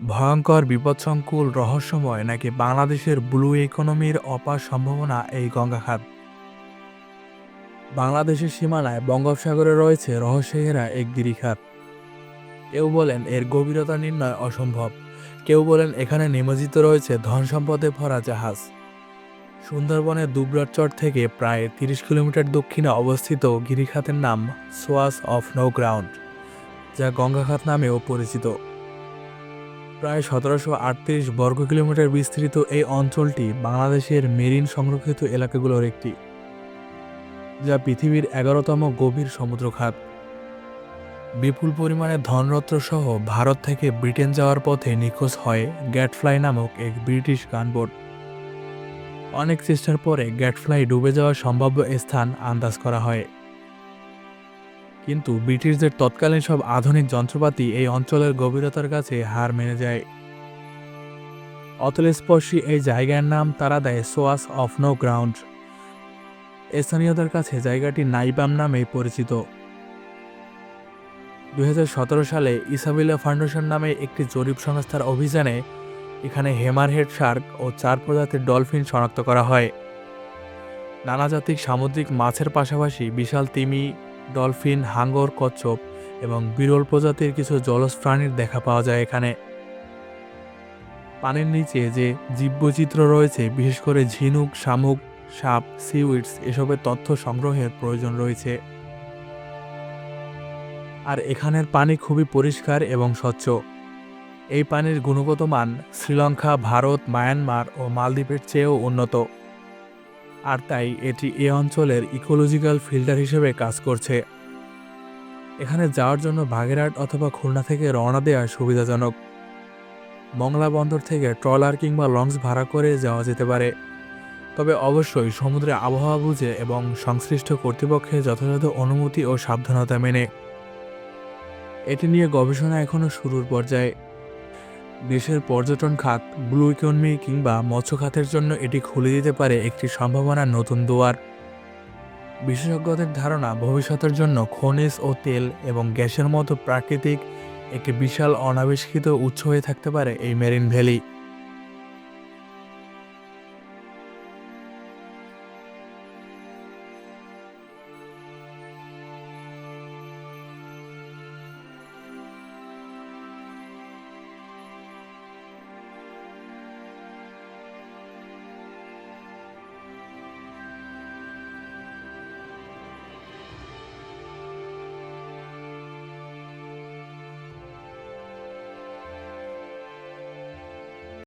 ভয়ঙ্কর বিপদসংকুল রহস্যময় নাকি বাংলাদেশের ব্লু ইকোনমির অপার সম্ভাবনা এই গঙ্গা খাত বাংলাদেশের সীমানায় বঙ্গোপসাগরে রয়েছে রহস্যে ঘেরা এক গিরিখাত। কেউ বলেন এর গভীরতা নির্ণয় অসম্ভব। কেউ বলেন এখানে নিমজ্জিত রয়েছে ধন সম্পদে ভরা জাহাজ। সুন্দরবনের দুবরার চর থেকে প্রায় তিরিশ কিলোমিটার দক্ষিণে অবস্থিত গিরিখাতের নাম সোয়াস অফ নো গ্রাউন্ড, যা গঙ্গাখাত নামেও পরিচিত। প্রায় সতেরোশো আটত্রিশ বর্গ কিলোমিটার বিস্তৃত এই অঞ্চলটি বাংলাদেশের মেরিন সংরক্ষিত এলাকাগুলোর একটি, যা পৃথিবীর এগারোতম গভীর সমুদ্রখাত। বিপুল পরিমাণে ধনরত্ন সহ ভারত থেকে ব্রিটেন যাওয়ার পথে নিখোঁজ হয় গ্যাটফ্লাই নামক এক ব্রিটিশ গানবোট। অনেক চেষ্টার পরে গ্যাটফ্লাই ডুবে যাওয়ার সম্ভাব্য স্থান আন্দাজ করা হয়। কিন্তু ব্রিটিশদের তৎকালীন সব আধুনিক যন্ত্রপাতি এই অঞ্চলের গভীরতার কাছে হার মেনে যায়। অতলস্পর্শী এই জায়গার নাম তারা দেয় সোয়াস অফ নো গ্রাউন্ড। স্থানীয়দের কাছে জায়গাটি নাইবাম নামে পরিচিত। দুই হাজার সতেরো সালে ইসাবিলা ফাউন্ডেশন নামে একটি জরিপ সংস্থার অভিযানে এখানে হেমারহেড শার্ক ও চার প্রজাতির ডলফিন শনাক্ত করা হয়। নানা জাতিক সামুদ্রিক মাছের পাশাপাশি বিশাল তিমি ডলফিন, হাঙ্গর, কচ্ছপ এবং বিরল প্রজাতির কিছু জলজ প্রাণীর দেখা পাওয়া যায় এখানে। পানির নিচে যে জীববৈচিত্র্য রয়েছে, বিশেষ করে ঝিনুক, শামুক, সাপ, সিউইডস, এসবের তথ্য সংগ্রহের প্রয়োজন রয়েছে। আর এখানের পানি খুবই পরিষ্কার এবং স্বচ্ছ। এই পানির গুণগত মান শ্রীলঙ্কা, ভারত, মায়ানমার ও মালদ্বীপের চেয়েও উন্নত। আর তাই এটি এ অঞ্চলের ইকোলজিক্যাল ফিল্টার হিসেবে কাজ করছে। এখানে যাওয়ার জন্য বাগেরহাট অথবা খুলনা থেকে রওনা দেওয়া সুবিধাজনক। মংলা বন্দর থেকে ট্রলার কিংবা লঞ্চ ভাড়া করে যাওয়া যেতে পারে। তবে অবশ্যই সমুদ্রে আবহাওয়া বুঝে এবং সংশ্লিষ্ট কর্তৃপক্ষের যথাযথ অনুমতি ও সাবধানতা মেনে। এটি নিয়ে গবেষণা এখনও শুরুর পর্যায়ে। দেশের পর্যটন খাত ব্লু ইকোনমি কিংবা মৎস্য খাতের জন্য এটি খুলে দিতে পারে একটি সম্ভাবনার নতুন দুয়ার। বিশেষজ্ঞদের ধারণা, ভবিষ্যতের জন্য খনিজ ও তেল এবং গ্যাসের মতো প্রাকৃতিক একটি বিশাল অনাবিষ্কৃত উৎস হয়ে থাকতে পারে এই মেরিন ভ্যালি।